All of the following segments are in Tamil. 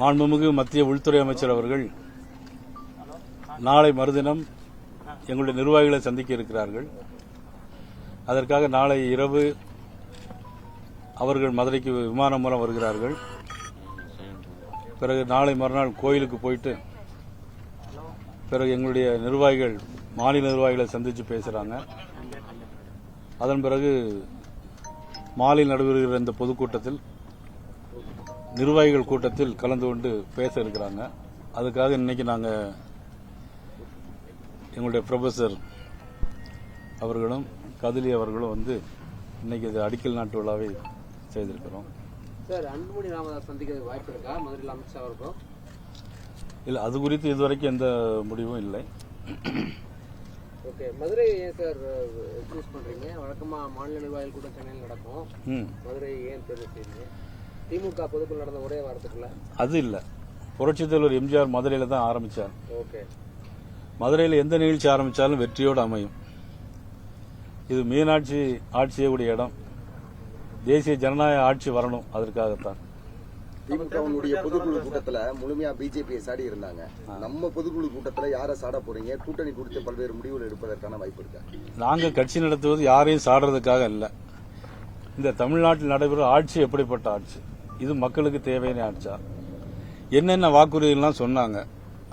மாண்புமிகு மத்திய உள்துறை அமைச்சர் அவர்கள் நாளை மறுதினம் எங்களுடைய நிர்வாகிகளை சந்திக்க இருக்கிறார்கள். அதற்காக நாளை இரவு அவர்கள் மதுரைக்கு விமானம் மூலம் வருகிறார்கள். பிறகு நாளை மறுநாள் கோயிலுக்கு போயிட்டு பிறகு எங்களுடைய நிர்வாகிகள் மாநில நிர்வாகிகளை சந்தித்து பேசுகிறாங்க அதன் பிறகு மாலை நடைபெறுகிற இந்த பொதுக்கூட்டத்தில் நிர்வாகிகள் கூட்டத்தில் கலந்து கொண்டு பேச இருக்கிறாங்க. அதுக்காக இன்னைக்கு நாங்கள் எங்களுடைய ப்ரொஃபஸர் அவர்களும் கதிலி அவர்களும் வந்து இன்னைக்கு இது அடிக்கல் நாட்டு விழாவை செய்திருக்கிறோம். சார் அன்புமணி ராமதாஸ் சந்திக்கிறதுக்கு வாய்ப்பு இருக்கா? மதுரையில் அமித்ஷா இருக்கும் இல்லை அது குறித்து இதுவரைக்கும் எந்த முடிவும் இல்லை. ஓகே மதுரை ஏன் சார் சூஸ் பண்றீங்க? வழக்கமா மாநில நிர்வாகிகள் கூட்டம் சென்னையில் நடக்கும். ம். மதுரை ஏன் தேர்வு செய்யுங்க திமுக பொதுக்குழு நடந்த ஒரே வாரத்துக்குள்ள? அது இல்லை. புரட்சித் தலைவர் எம்ஜிஆர் மதுரையில் தான் ஆரம்பித்தார் ஓகே. மதுரையில் எந்த நிகழ்ச்சி ஆரம்பித்தாலும் வெற்றியோடு அமையும். இது மீனாட்சி ஆட்சி செய்யக்கூடிய இடம். தேசிய ஜனநாயக ஆட்சி வரணும் அதற்காகத்தான். திமுகவுடைய பொதுக்குழு கூட்டத்துல முழுமையா பிஜேபியை சாடி இருந்தாங்க. நம்ம பொதுக்குழு கூட்டத்துல யாரை சாட போறீங்க? கூட்டணி குறித்து பல்வேறு முடிவுகள் எடுப்பதற்கான வாய்ப்பு இருக்கா? நாங்கள் கட்சி நடத்துவது யாரையும் சாடுறதுக்காக இல்லை. இந்த தமிழ்நாட்டில் நடைபெறும் ஆட்சி எப்படிப்பட்ட ஆட்சி? இது மக்களுக்கு தேவையான ஆச்சா என்னென்ன வாக்குறுதிகள்லாம் சொன்னாங்க?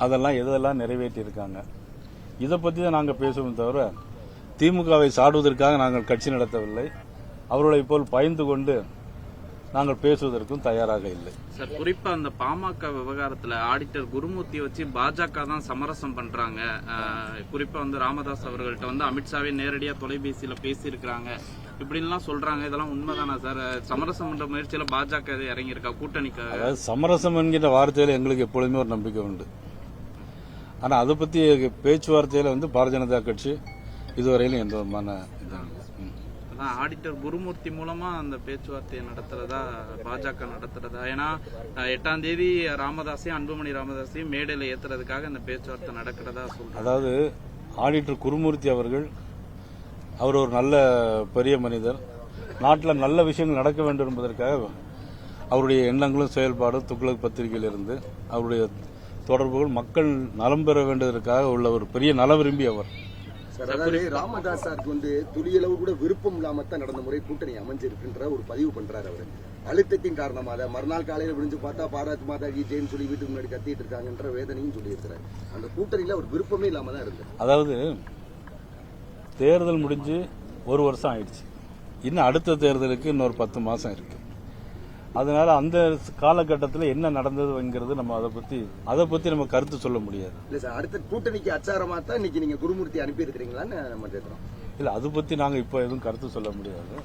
அதெல்லாம் எதெல்லாம் நிறைவேற்றியிருக்காங்க? இதை பற்றி தான் நாங்கள் பேசுவோம் தவிர திமுகவை சாடுவதற்காக நாங்கள் கட்சி நடத்தவில்லை. அவர்களைப் போல் பயந்து கொண்டு நாங்கள் பேசுவதற்கும் தயாராக இல்லை. சார் குறிப்பா அந்த பாமக விவகாரத்துல ஆடிட்டர் குருமூர்த்தியை வச்சு பாஜக தான் சமரசம் பண்றாங்க. குறிப்பா வந்து ராமதாஸ் அவர்கள்ட்ட வந்து அமித்ஷாவே நேரடியா தொலைபேசியில பேசியிருக்கிறாங்க. இப்படின்லாம் சொல்றாங்க. இதெல்லாம் உண்மைதானா சார்? சமரசம் பண்ற முயற்சியில பாஜக இறங்கியிருக்கா? கூட்டணிக்காக அதாவது சமரசம் என்கிற வார்த்தையில் எங்களுக்கு எப்பொழுதுமே ஒரு நம்பிக்கை உண்டு. ஆனால் அதை பற்றி பேச்சுவார்த்தையில் வந்து பாரதிய ஜனதா கட்சி இதுவரையிலும் எந்த விதமான. அதான் ஆடிட்டர் குருமூர்த்தி மூலமா அந்த பேச்சுவார்த்தையை நடத்துறதா பாஜக நடத்துறதா? ஏன்னா எட்டாம் தேதி ராமதாஸையும் அன்புமணி ராமதாஸையும் மேடையில ஏத்துறதுக்காக அந்த பேச்சுவார்த்தை நடக்கிறதா சொல்றாங்க. அதாவது ஆடிட்டர் குருமூர்த்தி அவர்கள் அவர் ஒரு நல்ல பெரிய மனிதர். நாட்டில் நல்ல விஷயங்கள் நடக்க வேண்டும் என்பதற்காக அவருடைய எண்ணங்களும் செயல்பாடும் துக்ளக் பத்திரிகையில் இருந்து அவருடைய தொடர்புகள் மக்கள் நலம் பெற வேண்டியதற்காக உள்ள ஒரு பெரிய நல விரும்பி அவர் ராமதாஸ் சாருக்கு வந்து துளியளவு கூட விருப்பம் இல்லாம தான் நடந்த முறை கூட்டணி அமைஞ்சிருக்குன்ற ஒரு பதிவு பண்றாரு அவரு. அழுத்தத்தின் காரணமாக மறுநாள் காலையில விழிஞ்சு பார்த்தா பாரத் மாதா கி ஜெயின் சொல்லி வீட்டுக்கு முன்னாடி கத்திட்டு இருக்காங்கன்ற வேதனையும் சொல்லியிருக்கிறாரு. அந்த கூட்டணியில ஒரு விருப்பமே இல்லாம தான் இருந்தார். அதாவது தேர்தல் முடிஞ்சு ஒரு வருஷம் ஆயிடுச்சு. இன்னும் அடுத்த தேர்தலுக்கு இன்னொரு பத்து மாசம் இருக்கு. அதனால அந்த காலகட்டத்தில் என்ன நடந்ததுங்கிறது நம்ம அதை பத்தி அதை பத்தி நம்ம கருத்து சொல்ல முடியாது. இல்ல சார் அடுத்த கூட்டணிக்கு அச்சாரமா தான் இன்னைக்கு நீங்க குருமூர்த்தி அனுப்பி இருக்கிறீங்களான்னு நம்ம கேட்கிறோம் இல்லை அதை பத்தி நாங்க இப்போ எதுவும் கருத்து சொல்ல முடியாது.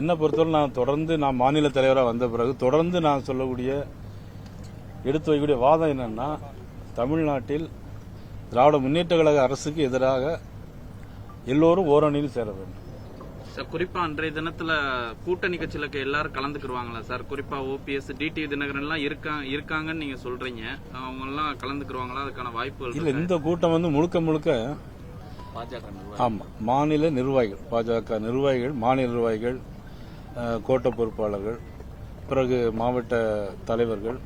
என்னை பொறுத்தவரை நான் தொடர்ந்து நான் மாநில தலைவராக வந்த பிறகு தொடர்ந்து நான் சொல்லக்கூடிய எடுத்து வைக்கக்கூடிய வாதம் என்னன்னா தமிழ்நாட்டில் திராவிட முன்னேற்ற கழக அரசுக்கு எதிராக எல்லோரும் ஓரணியில் சேர வேண்டும். சார் குறிப்பா அன்றைய தினத்துல கூட்டணி கட்சியில இருக்க எல்லாரும் கலந்துக்குருவாங்களா சார்? குறிப்பா ஓபிஎஸ் டிடி தினகரன் எல்லாம் இருக்கா இருக்காங்கன்னு நீங்க சொல்றீங்க. அவங்க எல்லாம் கலந்துக்குருவாங்களா? அதுக்கான வாய்ப்புகள் இல்ல? இந்த கூட்டம் வந்து முழுக்க முழுக்க பாஜக ஆமா மாநில நிர்வாகிகள். பாஜக நிர்வாகிகள் மாநில நிர்வாகிகள் கோட்ட பொறுப்பாளர்கள் பிறகு மாவட்ட தலைவர்கள்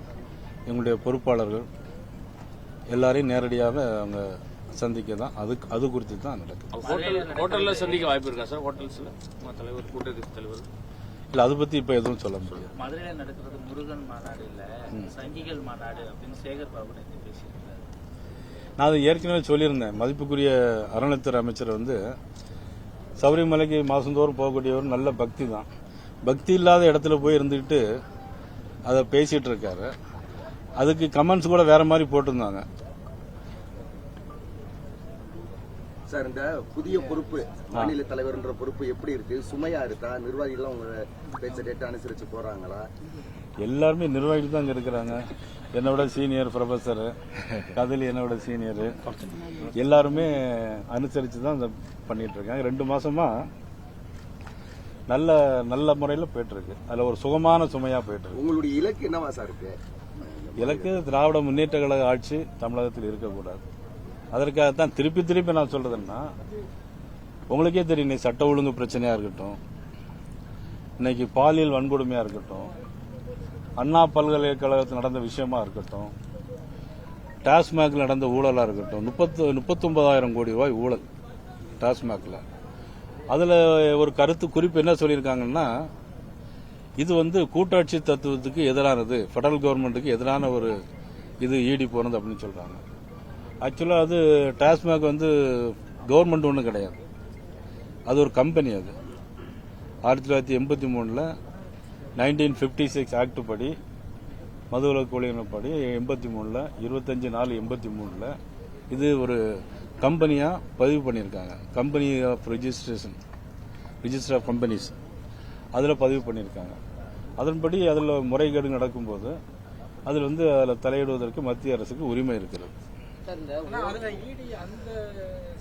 எங்களுடைய பொறுப்பாளர்கள் எல்லாரையும் நேரடியாக அவங்க சந்திக்க தான் அது அது குறித்து தான் நடக்குது. ஹோட்டல் ஹோட்டல்ல சந்திக்க வாய்ப்பு இருக்கா சார்? ஹோட்டல்ஸ்ல? தலைவர் கூட்டணி தலைவர். இல்ல அதை பத்தி இப்ப எதுவும் சொல்ல முடியாது. மதுரையில நடக்கிறது முருகன் மாநாடு இல்ல சங்கிகள் மாநாடு அப்படின்னு சேகர் பாபு பேசியிருக்காரு. நான் அது ஏற்கனவே சொல்லியிருந்தேன். மதிப்புக்குரிய அறநிலைத்துறை அமைச்சர் வந்து சபரிமலைக்கு மாதந்தோறும் போகக்கூடியவர் நல்ல பக்தி தான். பக்தி இல்லாத இடத்துல போய் இருந்துக்கிட்டு அதை பேசிட்டு இருக்காரு. அதுக்கு கமெண்ட்ஸ் கூட வேற மாதிரி போட்டிருந்தாங்க. சார் இந்த புதிய பொறுப்பு மாநில தலைவர்ன்ற பொறுப்பு எப்படி இருக்கு? சுமையா இருக்கா? நிர்வாகிகள் உங்க பேச்ச டேட்டா அனுசரிச்சு போறாங்களா? எல்லாருமே நிர்வாகிகள் தான் இங்க இருக்கிறாங்க. என்னோட சீனியர் ப்ரொஃபஸர் கதில் என்னோட சீனியர் எல்லாருமே அனுசரித்து தான் இதை பண்ணிட்டு இருக்காங்க. ரெண்டு மாசமா நல்ல நல்ல முறையில் போயிட்டு இருக்கு அதில் ஒரு சுகமான சுமையா போயிட்டு இருக்கு உங்களுடைய இலக்கு என்னவா சார் இருக்கு? இலக்கு திராவிட முன்னேற்ற கழக ஆட்சி தமிழகத்தில் இருக்கக்கூடாது. அதற்காகத்தான் திருப்பி திருப்பி நான் சொல்றதுன்னா உங்களுக்கே தெரியும் இன்னைக்கு சட்ட ஒழுங்கு பிரச்சனையா இருக்கட்டும் இன்னைக்கு பாலியல் வன்கொடுமையா இருக்கட்டும் அண்ணா பல்கலைக்கழகத்தில் நடந்த விஷயமா இருக்கட்டும் டாஸ்மாகில் நடந்த ஊழலாக இருக்கட்டும் முப்பத்து முப்பத்தொன்பதாயிரம் கோடி ரூபாய் ஊழல் டாஸ்மாகில். அதில் ஒரு கருத்து குறிப்பு என்ன சொல்லியிருக்காங்கன்னா இது வந்து கூட்டாட்சி தத்துவத்துக்கு எதிரானது ஃபெடரல் கவர்மெண்ட்டுக்கு எதிரான ஒரு இது ஈடி போனது அப்படின்னு சொல்கிறாங்க ஆக்சுவலாக அது டாஸ்மாக் வந்து கவர்மெண்ட் ஒன்றும் கிடையாது. அது ஒரு கம்பெனி அது. ஆயிரத்தி தொள்ளாயிரத்தி எண்பத்தி மூணில் நைன்டீன் ஃபிஃப்டி சிக்ஸ் ஆக்ட் படி மதுவிலக்கு படி எண்பத்தி மூணில் இருபத்தஞ்சி நாலு எண்பத்தி மூணில் இது ஒரு கம்பெனியாக பதிவு பண்ணியிருக்காங்க. Company of registration register of companies அதில் பதிவு பண்ணியிருக்காங்க. அதன்படி அதில் முறைகேடு நடக்கும்போது அதில் வந்து அதில் தலையிடுவதற்கு மத்திய அரசுக்கு உரிமை இருக்குது அந்த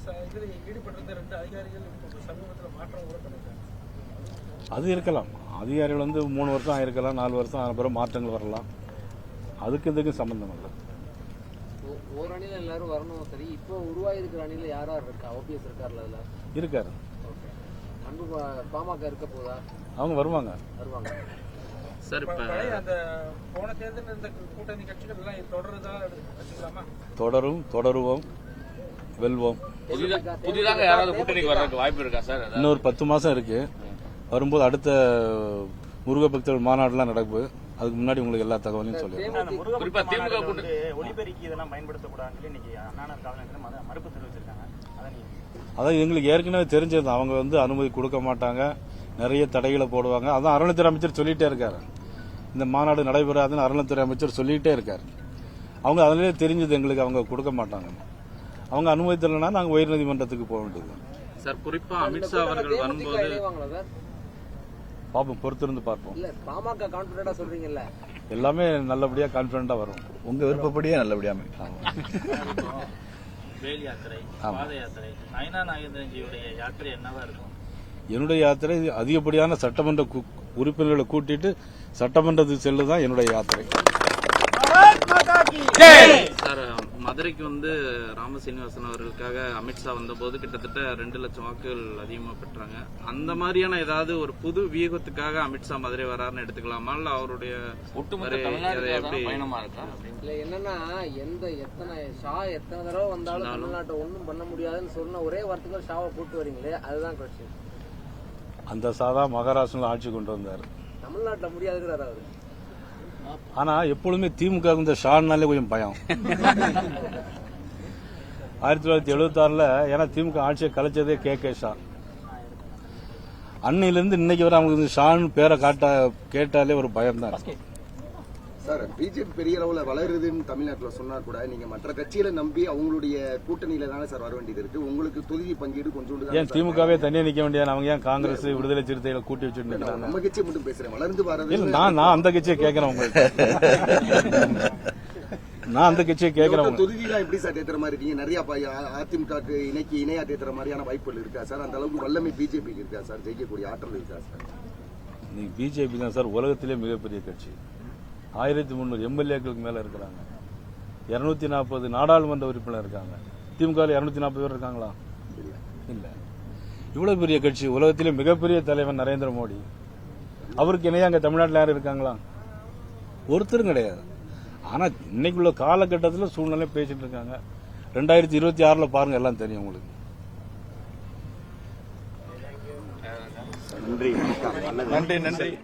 ச- இதுல ஈடுபட்டிருந்த ரெண்டு அதிகாரிகள் இப்போ சமீபத்துல மாற்றம் கூட பண்ணிருக்காங்க அது இருக்கலாம். அதிகாரிகள் வந்து மூணு வருஷம் ஆயிருக்கலாம் நாலு வருஷம் ஆன பிறகு மாற்றங்கள் வரலாம். அதுக்கு இதுக்கு சம்பந்தம் இல்லை. ஒரு அணில எல்லாரும் வரணும் சரி இப்போ உருவாயிருக்கிற அணில யார் யார் இருக்கா ஓபிஎஸ் இருக்கார்ல அதுல? இருக்காரு. ஓகே. அன்பு பாமக இருக்க போதா? அவங்க வருவாங்க. வருவாங்க. சார் தொடரும் தொடருவோம் வெல்வோம். புதிதா- புதிதாக யாராவது கூட்டணிக்கு வர்றதுக்கு வாய்ப்பு இருக்கா சார்? இன்னொரு பத்து மாசம் இருக்கு. வரும்போது அடுத்த முருக பக்தர்கள் மாநாடுலாம் நடக்குது. அதுக்கு முன்னாடி உங்களுக்கு எல்லா தகவலையும் குறிப்பா திமுக இதெல்லாம் பயன்படுத்தக்கூடாதுன்னு சொல்லி இன்னைக்கு அண்ணா காவலர்கள் மத- மறுப்பு தெரிவிச்சிருக்காங்க. அதை நீங்க அதான் எங்களுக்கு ஏற்கனவே தெரிஞ்சது அவங்க வந்து அனுமதி கொடுக்க மாட்டாங்க. நிறைய தடைகளை போடுவாங்க. அதான் அறநிலைத்துறை அமைச்சர் சொல்லிட்டே இருக்காரு. இந்த மாநாடு நடைபெறாதுன்னு அறநிலைத்துறை அமைச்சர் சொல்லிட்டே இருக்காரு. அவங்க அதிலே தெரிஞ்சது எங்களுக்கு அவங்க கொடுக்க மாட்டாங்க. அவங்க அனுமதி தரலைன்னா நாங்கள் உயர்நீதிமன்றத்துக்கு போக வேண்டியது. சார் குறிப்பா அமித்ஷா அவர்கள் வரும்போது பார்ப்போம் பொறுத்திருந்து பார்ப்போம். பாமக கான்பிடண்டா சொல்றீங்கல்ல. எல்லாமே நல்லபடியாக கான்ஃபிடண்டாக வரும். உங்க விருப்பப்படியே நல்லபடியா. வேல் யாத்திரை. பாத யாத்திரை நயனா நாகேந்திரன்ஜியுடைய யாத்திரை என்னவா இருக்கும்? என்னுடைய யாத்திரை அதிகப்படியான சட்டமன்ற உறுப்பினர்களை கூட்டிட்டு சட்டமன்றத்துக்கு செல்லுதான் என்னுடைய யாத்திரை. சார் மதுரைக்கு வந்து ராமசீனிவாசன் அவர்களுக்காக அமித்ஷா வந்தபோது கிட்டத்தட்ட ரெண்டு லட்சம் வாக்குகள் அதிகமா பெற்றாங்க. அந்த மாதிரியான ஏதாவது ஒரு புது வியூகத்துக்காக அமித்ஷா மதுரை வராருன்னு எடுத்துக்கலாமா? இல்ல அவருடைய பயணமா இருக்கா? இல்ல என்னன்னா எந்த எத்தனை ஷா எத்தனை தடவை வந்தாலும் தமிழ்நாட்டை ஒண்ணும் பண்ண முடியாதுன்னு சொன்ன ஒரே வார்த்தைக்கு ஷாவை கூட்டு வரீங்களே அதுதான் கொஸ்டின் அந்த சாதா மகாராஷ்டிரில் ஆட்சி கொண்டு வந்தார். தமிழ்நாட்டுல முடியாதுங்கிறாரு அவரு? ஆனா எப்பொழுதுமே திமுக இந்த ஷான்னாலே கொஞ்சம் பயம். ஆயிரத்தி தொள்ளாயிரத்தி எழுபத்தி ஆறுல ஏன்னா திமுக ஆட்சியை கலைச்சதே கே. கே. ஷா. அன்னையிலிருந்து இன்னைக்கு வரை அவங்களுக்கு இந்த ஷான்னு பேரை காட்ட கேட்டாலே ஒரு பயம் தான் சார் பிஜேபி பெரிய அளவுல வளருதுன்னு தமிழ்நாட்டுல சொன்னா கூட நீங்க மற்ற கட்சிகளை நம்பி அவங்களுடைய கூட்டணியில தானே சார் வர வேண்டியது இருக்கு. உங்களுக்கு தொகுதி பங்கீடு தானே ஏன் திமுகவே தனியா நிக்க வேண்டிய அவங்க ஏன் காங்கிரஸ் விடுதலை சிறுத்தைகளை கூட்டி வச்சுட்டு நம்ம கட்சியை மட்டும் பேசுறேன். வளர்ந்து வரது நான் நான் அந்த கட்சியை கேட்கறேன் உங்கள்கிட்ட நான் அந்த கட்சியை கேட்கறேன் தொகுதியெல்லாம் எப்படி சார் தேத்துற மாதிரி இருக்கீங்க? நிறைய ப- அ- அதிமுகக்கு இணைக்கி இணையா தேத்துற மாதிரியான வாய்ப்புகள் இருக்கா சார்? அந்த அளவுக்கு வல்லமை பிஜேபிக்கு இருக்கா சார்? ஜெயிக்கக்கூடிய ஆற்றல் இருக்கா சார்? நீ பிஜேபி தான் சார். உலகத்திலே மிகப்பெரிய கட்சி. ஆயிரத்தி முந்நூறு எம்எல்ஏக்களுக்கு மேல இருக்கிறாங்க. இருநூத்தி நாற்பது நாடாளுமன்ற உறுப்பினர் இருக்காங்க. திமுக இருநூத்தி நாற்பது பேர் இருக்காங்களா? இல்ல. இவ்வளவு பெரிய கட்சி உலகத்திலே மிகப்பெரிய தலைவன் நரேந்திர மோடி. அவருக்கு இணையா அங்க தமிழ்நாட்டில் யாரும் இருக்காங்களா? ஒருத்தரும் கிடையாது. ஆனா இன்னைக்குள்ள காலகட்டத்தில் சூழ்நிலை பேசிட்டு இருக்காங்க. ரெண்டாயிரத்தி இருபத்தி ஆறுல பாருங்க எல்லாம் தெரியும் உங்களுக்கு. நன்றி. நன்றி நன்றி.